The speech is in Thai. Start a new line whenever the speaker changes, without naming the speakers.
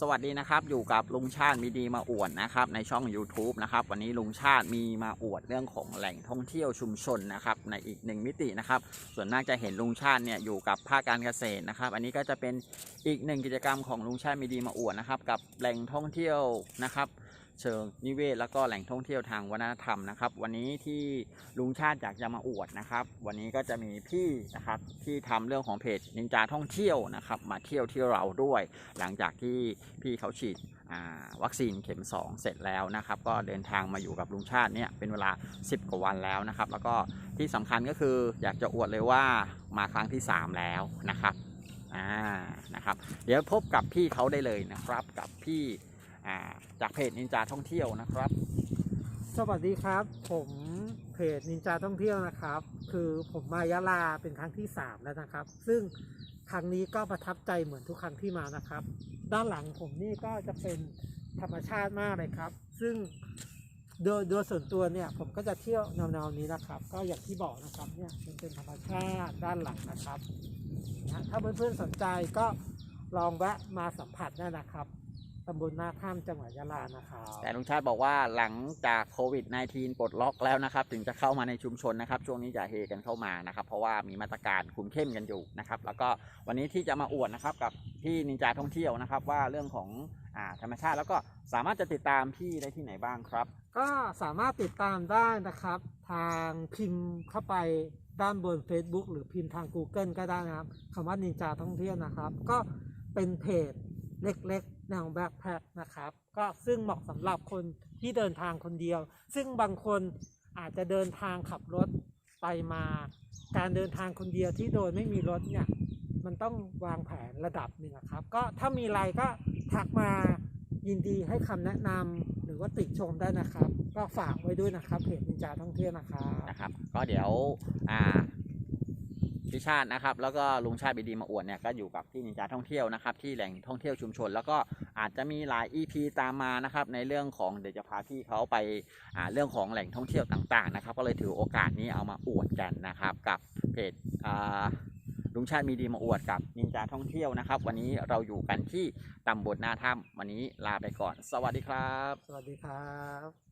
สวัสดีนะครับอยู่กับลุงชาติมีดีมาอวดนะครับในช่อง YouTube นะครับวันนี้ลุงชาติมีมาอวดเรื่องของแหล่งท่องเที่ยวชุมชนนะครับในอีกหนึ่งมิตินะครับส่วนมากจะเห็นลุงชาติเนี่ยอยู่กับภาคการเกษตรนะครับ อันนี้ก็จะเป็นอีกหนึ่งกิจกรรมของลุงชาติมีดีมาอวดนะครับกับแหล่งท่องเที่ยวนะครับ เชิงนิเวศ แล้วก็แหล่งท่องเที่ยวทางวัฒนธรรมนะครับ วันนี้ที่ลุงชาติอยากจะมาอวดนะครับ วันนี้ก็จะมีพี่นะครับที่ทำเรื่องของเพจนินจาท่องเที่ยวนะครับ มาเที่ยวที่เราด้วย หลังจากที่พี่เขาฉีดวัคซีนเข็ม 2 เสร็จแล้วนะครับ ก็เดินทางมาอยู่กับลุงชาติเนี่ยเป็นเวลา 10 กว่าวันแล้วนะครับ แล้วก็ที่สำคัญก็คืออยากจะอวดเลยว่ามาครั้งที่ 3 แล้วนะครับอ่านะครับ เดี๋ยวพบกับพี่เขาได้เลยนะครับกับพี่ จากเพจนินจาท่องเที่ยวนะครับ
สวัสดีครับ ผมเพจนินจาท่องเที่ยวนะครับ คือผมมายะลาเป็นครั้งที่ 3 แล้วนะครับ ซึ่งครั้งนี้ก็ประทับใจเหมือนทุกครั้งที่มานะครับ ด้านหลังผมนี่ก็จะเป็นธรรมชาติมากเลยครับ ซึ่งโดยโดยส่วนตัวเนี่ยผมก็จะเที่ยวแนวๆนี้นะครับ ก็อย่างที่บอกนะครับเนี่ยมันเป็นธรรมชาติด้านหลังนะครับนะถ้าเพื่อนๆสนใจก็ลองแวะมาสัมผัสได้นะครับ ตำบลหน้าถ้ำจังหวัดยะลานะครับ
แต่ลุงชาติบอกว่าหลังจากโควิด -19 ปลดล็อกแล้วนะครับ ถึงจะเข้ามาในชุมชนนะครับ ช่วงนี้จะเฮกันเข้ามานะครับ เพราะว่ามีมาตรการคุมเข้มกันอยู่นะครับ แล้วก็วันนี้ที่จะมาอวดนะครับ กับพี่นินจาท่องเที่ยวนะครับ ว่าเรื่องของอ่าธรรมชาติแล้วก็สามารถจะติดตามพี่ได้ที่ไหนบ้างครับ
ก็สามารถติดตามได้นะครับ ทางพิมพ์เข้าไปด้านบน Facebook หรือพิมพ์ทาง Google ก็ได้นะครับคำว่านินจาท่องเที่ยวนะครับ ก็เป็นเพจเล็กๆ แนวแบ็คแพคนะครับ ก็ซึ่งเหมาะสำหรับคนที่เดินทางคนเดียว ซึ่งบางคนอาจจะเดินทางขับรถไปมา การเดินทางคนเดียวที่โดยไม่มีรถเนี่ย มันต้องวางแผนระดับหนึ่งอะครับ ก็ถ้ามีอะไรก็ทักมายินดีให้คำแนะนำหรือว่าติชมได้นะครับ ก็ฝากไว้ด้วยนะครับเพจนินจาท่องเที่ยวนะครับ
นะครับ ก็เดี๋ยวอ่าพี่ชาตินะครับ แล้วก็ลุงชาติบีดีมาอวดเนี่ยก็อยู่กับที่นินจาท่องเที่ยวนะครับ ที่แหล่งท่องเที่ยวชุมชน แล้วก็ อาจจะมีหลาย EP ตามมานะครับ ในเรื่องของเดี๋ยวจะพาพี่เขาไปาเรื่องของแหล่งท่องเที่ยวต่างๆนะครับ ก็เลยถือโอกาสนี้เอามาอวดกันนะครับ กับเพจลุงชาติมีดีมาอวดกับนินจาท่องเที่ยวนะครับ วันนี้เราอยู่กันที่ตำบลหน้าถ้ำวันนี้ลาไปก่อน สวัสดีครับ
สวัสดีครับ